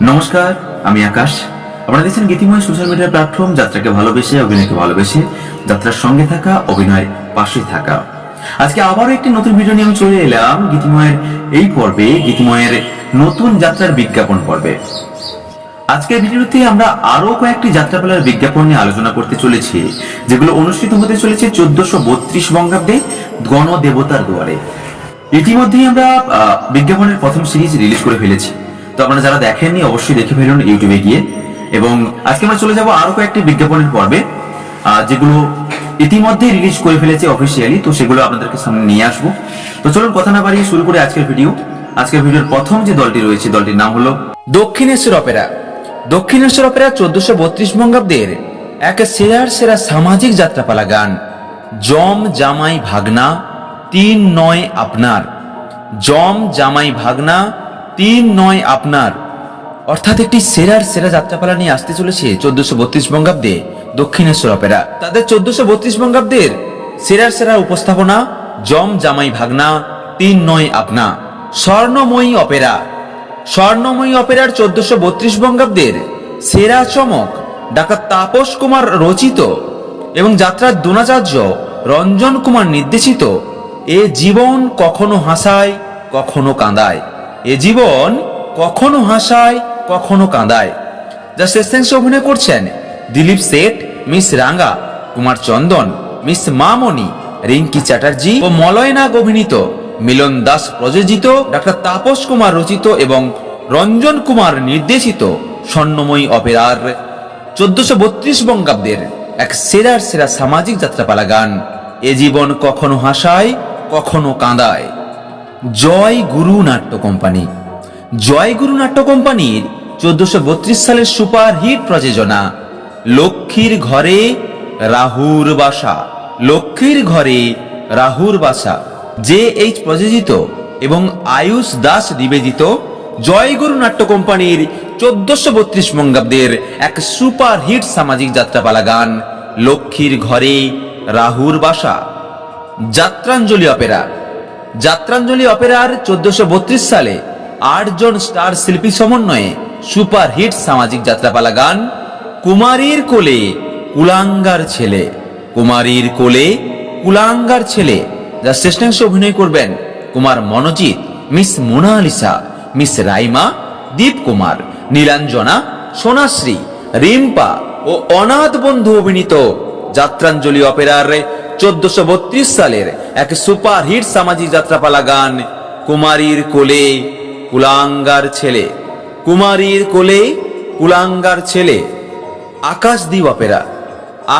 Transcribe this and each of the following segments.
নমস্কার, আমি আকাশ। আপনারা দেখছেন গীতিময় সোশ্যাল মিডিয়া প্ল্যাটফর্ম যাত্রাকে ভালোবেসে, অভিনয়কে ভালোবেসে, যাত্রার সঙ্গে থাকা, অভিনয়ের পাশে থাকা। আজকে আবারও একটি নতুন ভিডিও নিয়ে আমি চলে এলাম গীতিময়ের এই পর্বে, গীতিময়ের নতুন যাত্রার বিজ্ঞাপন পর্বে। আজকের ভিডিওতে আমরা আরও কয়েকটি যাত্রাপালার বিজ্ঞাপন নিয়ে আলোচনা করতে চলেছি, যেগুলো অনুষ্ঠিত হতে চলেছে চোদ্দশো বত্রিশ বঙ্গাব্দে গণ দেবতার দুয়ারে। ইতিমধ্যেই আমরা বিজ্ঞাপনের প্রথম সিরিজ রিলিজ করে ফেলেছি। তো আপনারা যারা দেখেননি, অবশ্যই দেখে ফেলুন ইউটিউবে গিয়ে। এবং আজকে আমরা চলে যাব আরও কয়েকটি বিজ্ঞাপনের পর্বে যেগুলো ইতিমধ্যে রিলিজ করে ফেলেছে অফিসিয়ালি তো সেগুলো আপনাদেরকে সামনে নিয়ে আসব। তো চলুন কথা না বাড়িয়ে শুরু করে আজকের ভিডিও আজকের ভিডিওর প্রথম যে দলটি রয়েছে, দলটির নাম হলো দক্ষিণেশ্বর অপেরা। দক্ষিণেশ্বর অপেরা চোদ্দশো বত্রিশ বঙ্গাব্দের এক সেরার সেরা সামাজিক যাত্রাপালা গান, জম জামাই ভাগনা তিন নয় আপনার। জম জামাই ভাগনা তিন নয় আপনার। অর্থাৎ একটি সেরার সেরা যাত্রাপালা নিয়ে আসতে চলেছে চোদ্দশো বত্রিশ বঙ্গাব্দে দক্ষিণেশ্বর অপেরা। তাদের চোদ্দশো বত্রিশ বঙ্গাব্দের সেরার সেরা উপস্থাপনা জম জামাই ভাগনা, তিন নয় আপনা। স্বর্ণময়ী অপেরা। স্বর্ণময়ী অপেরার চোদ্দশো বত্রিশ বঙ্গাব্দের সেরা চমক ডাক্তার তাপস কুমার রচিত এবং যাত্রার দ্রোণাচার্য রঞ্জন কুমার নির্দেশিত, এ জীবন কখনো হাসায়, কখনো কাঁদায়। এ জীবন কখনো হাসায়, কখনো কাঁদায়। যা শেষাংশে অভিনয় করছেন দিলীপ শেঠ মিস রাঙ্গা, কুমার চন্দন, মিস মামনি, রিঙ্কি চ্যাটার্জি ও মলয়নাগ অভিনীত মিলন দাস প্রযোজিত, ডাক্তার তাপস কুমার রচিত এবং রঞ্জন কুমার নির্দেশিত স্বর্ণময়ী অপেরার চোদ্দশো বত্রিশ বঙ্গাব্দের এক সেরার সেরা সামাজিক যাত্রাপালা গান, এ জীবন কখনো হাসায়, কখনো কাঁদায়। জয় গুরু নাট্য কোম্পানি। জয় গুরু নাট্য কোম্পানির চোদ্দশো বত্রিশ সালের সুপার হিট প্রযোজনা, লক্ষ্মীর ঘরে রাহুর বাসা। লক্ষ্মীর ঘরে রাহুর বাসা। জে এইচ প্রযোজিত এবং আয়ুষ দাস নিবেদিত জয়গুরু নাট্য কোম্পানির চোদ্দশো বত্রিশ বঙ্গাব্দের এক সুপার হিট সামাজিক যাত্রাপালা গান, লক্ষ্মীর ঘরে রাহুর বাসা। যাত্রাঞ্জলি অপেরা। যাত্রাঞ্জলি অপেরার চোদ্দশো সালে আটজন স্টার শিল্পী সমন্বয়ে সুপার হিট সামাজিক যাত্রাপালা গান, কুমারীর কোলে কুলাঙ্গার ছেলে। কুমারীর কোলে কুলাঙ্গার ছেলে। যা শ্রেষ্ঠাংশে অভিনয় করবেন কুমার মনোজিৎ, মিস মোনালিসা, মিস রাইমা, দীপ কুমার, নীলাঞ্জনা, সোনাশ্রী, রিম্পা ও অনাথ বন্ধু অভিনীত যাত্রাঞ্জলি অপেরার চোদ্দশো বত্রিশ সালের এক সুপার হিট সামাজিক যাত্রাপালা গান, কুমারীর কোলে কুলাঙ্গার ছেলে। কুমারীর কোলে কুলাঙ্গার ছেলে। আকাশদ্বীপ অপেরা।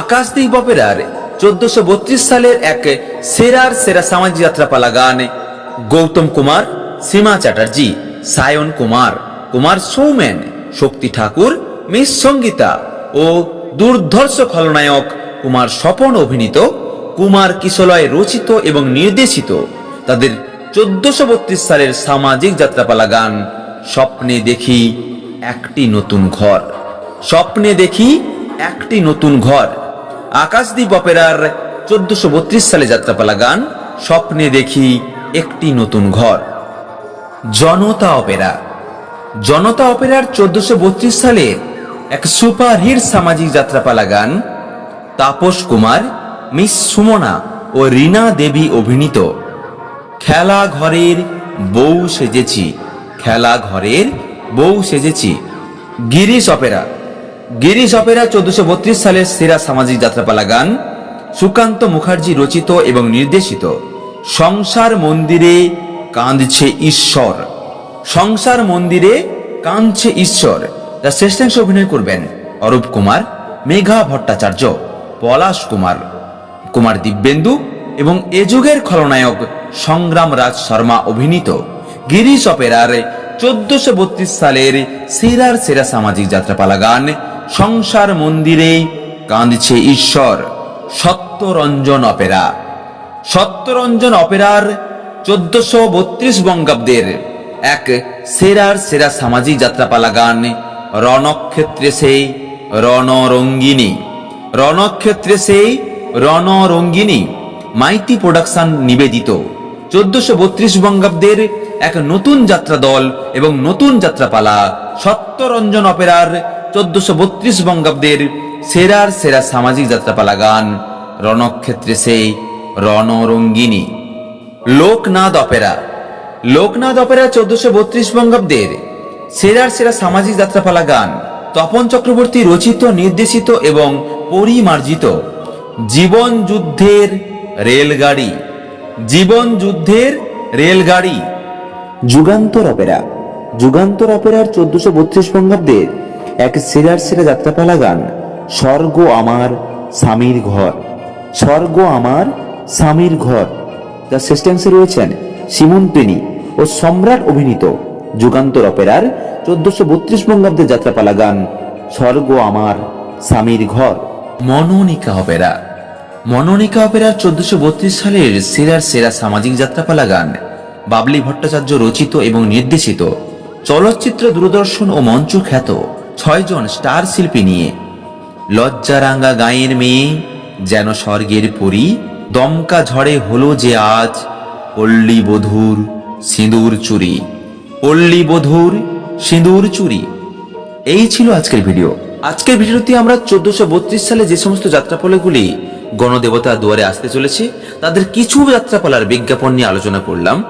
আকাশদ্বীপ অপেরার চোদ্দশো বত্রিশ সালের এক সেরার সেরা সামাজিক যাত্রাপালা গান, গৌতম কুমার, সীমা চ্যাটার্জি, সায়ন কুমার। কুমার সৌমেন শক্তি ঠাকুর, মিস সঙ্গীতা ও দুর্ধর্ষ খলনায়ক কুমার স্বপন অভিনীত কুমার কিশলয় রচিত এবং নির্দেশিত তাদের চোদ্দশো বত্রিশ সালের সামাজিক যাত্রাপালা গান স্বপ্নে দেখি একটি নতুন ঘর। স্বপ্নে দেখি একটি নতুন ঘর। আকাশদ্বীপ অপেরার চোদ্দশো বত্রিশ সালে যাত্রাপালা গান স্বপ্নে দেখি একটি নতুন ঘর। জনতা অপেরা। জনতা অপেরার চোদ্দশো বত্রিশ সালে এক সুপার হিট সামাজিক যাত্রাপালা গান তাপস কুমার মিস সুমনা ও রীনা দেবী অভিনীত। খেলা ঘরের বউ সেজেছি। খেলা ঘরের বউ সেজেছি। গিরিশ অপেরা। গিরিশ অপেরা চোদ্দশো বত্রিশ সালের সেরা সামাজিক যাত্রাপালা গান। সুকান্ত মুখার্জি রচিত এবং নির্দেশিত। সংসার মন্দিরে কাঁদছে ঈশ্বর। সংসার মন্দিরে কাঁদছে ঈশ্বর। যা শ্রেষ্ঠাংশ অভিনয় করবেন অরূপ কুমার, মেঘা ভট্টাচার্য, পলাশ কুমার। কুমার দিব্যেন্দু এবং এ যুগের খলনায়ক সংগ্রাম রাজ শর্মা অভিনীত। গিরিশ অপেরার চোদ্দশো বত্রিশ সালের সেরার সেরা সামাজিক যাত্রাপালা গান, সংসার মন্দিরে কাঁদছে ঈশ্বর, সত্যরঞ্জন অপেরা। সত্যরঞ্জন অপেরার চোদ্দশো বত্রিশ বঙ্গাব্দের এক সেরার সেরা সামাজিক যাত্রাপালা গান, রণক্ষেত্রে সেই রণরঙ্গিনী। রণক্ষেত্রে সেই রণরঙ্গিনী মাইতি প্রোডাকশন নিবেদিত। চোদ্দশো বত্রিশ বঙ্গাব্দের এক নতুন যাত্রা দল এবং নতুন যাত্রাপালা সত্যরঞ্জন অপেরার চোদ্দশো বত্রিশ বঙ্গাব্দের সেরার সেরা সামাজিক যাত্রাপালা গান। রণক্ষেত্রে সেই রণরঙ্গিনী। লোকনাথ অপেরা। লোকনাথ অপেরা চোদ্দশো বত্রিশ বঙ্গাব্দের সেরার সেরা সামাজিক যাত্রাপালা গান। তপন চক্রবর্তী রচিত, নির্দেশিত এবং পরিমার্জিত। জীবন যুদ্ধের রেলগাড়ি। জীবন যুদ্ধের রেলগাড়ি। যুগান্তর অপেরা। যুগান্তর অপেরার চোদ্দশো বত্রিশ বঙ্গাব্দের এক সেরার সেরা যাত্রাপালা গান, স্বর্গ আমার স্বামীর ঘর। স্বর্গ আমার স্বামীর ঘর। যার শেষাংশে রয়েছেন সিমন পেনি ও সম্রাট অভিনীত যুগান্তর অপেরার চোদ্দশো বত্রিশ বঙ্গাব্দের যাত্রাপালা গান, স্বর্গ আমার স্বামীর ঘর। মনোনিকা অপেরা। মনোনিকা অপেরার চোদ্দশো বত্রিশ সালের সেরার সেরা সামাজিক যাত্রাপালা গান, বাবলি ভট্টাচার্য রচিত এবং নির্দেশিত, চলচ্চিত্র দূরদর্শন ও মঞ্চ খ্যাত ছয়জন স্টার শিল্পী নিয়ে। লজ্জারাঙ্গা গায়ের মেয়ে, যেন স্বর্গের পরী, দমকা ঝড়ে হলো যে আজ, পল্লী বধুর সিঁদুর চুরি। পল্লী বধুর সিঁদুর চুরি। এই ছিল আজকের ভিডিও। আজকের ভিডিওতে আমরা চোদ্দশো সালে যে সমস্ত যাত্রাপালাগুলি গণদেবতা দুয়ারে আসতে চলেছে, তাদের কিছু যাত্রাপালার বিজ্ঞাপন নিয়ে আলোচনা করলাম।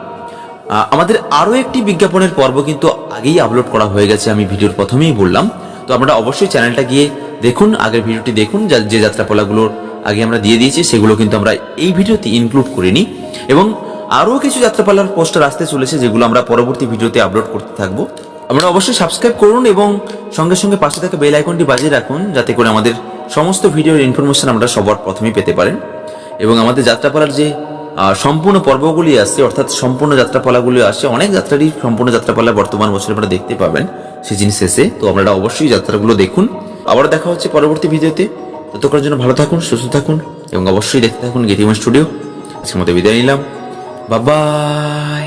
আমাদের আরও একটি বিজ্ঞাপনের পর্ব কিন্তু আগেই আপলোড করা হয়ে গেছে, আমি ভিডিওর প্রথমেই বললাম। তো আপনারা অবশ্যই চ্যানেলটা গিয়ে দেখুন, আগের ভিডিওটি দেখুন, যা- যে যাত্রাপালাগুলোর আগে আমরা দিয়ে দিয়েছি, সেগুলো কিন্তু আমরা এই ভিডিওতে ইনক্লুড করিনি। এবং আরও কিছু যাত্রাপালার পোস্টার আসতে চলেছে, যেগুলো আমরা পরবর্তী ভিডিওতে আপলোড করতে থাকব। আপনারা অবশ্যই সাবস্ক্রাইব করুন এবং সঙ্গে সঙ্গে পাশে থাকা বেল আইকনটি বাজিয়ে রাখুন, যাতে করে আমাদের সমস্ত ভিডিওর ইনফরমেশন আমরা সবার প্রথমেই পেতে পারেন এবং আমাদের যাত্রাপালার যে সম্পূর্ণ পর্বগুলি আসছে অর্থাৎ সম্পূর্ণ যাত্রাপালাগুলি আসছে অনেক যাত্রারই সম্পূর্ণ যাত্রাপালা বর্তমান বছরে আপনারা দেখতে পাবেন সেদিন শেষে। তো আপনারা অবশ্যই যাত্রাগুলো দেখুন। আবার দেখা হচ্ছে পরবর্তী ভিডিওতে। ততক্ষণের জন্য ভালো থাকুন, সুস্থ থাকুন এবং অবশ্যই দেখতে থাকুন গেটিমা স্টুডিও আজকের মতো বিদায় নিলাম। বাবাই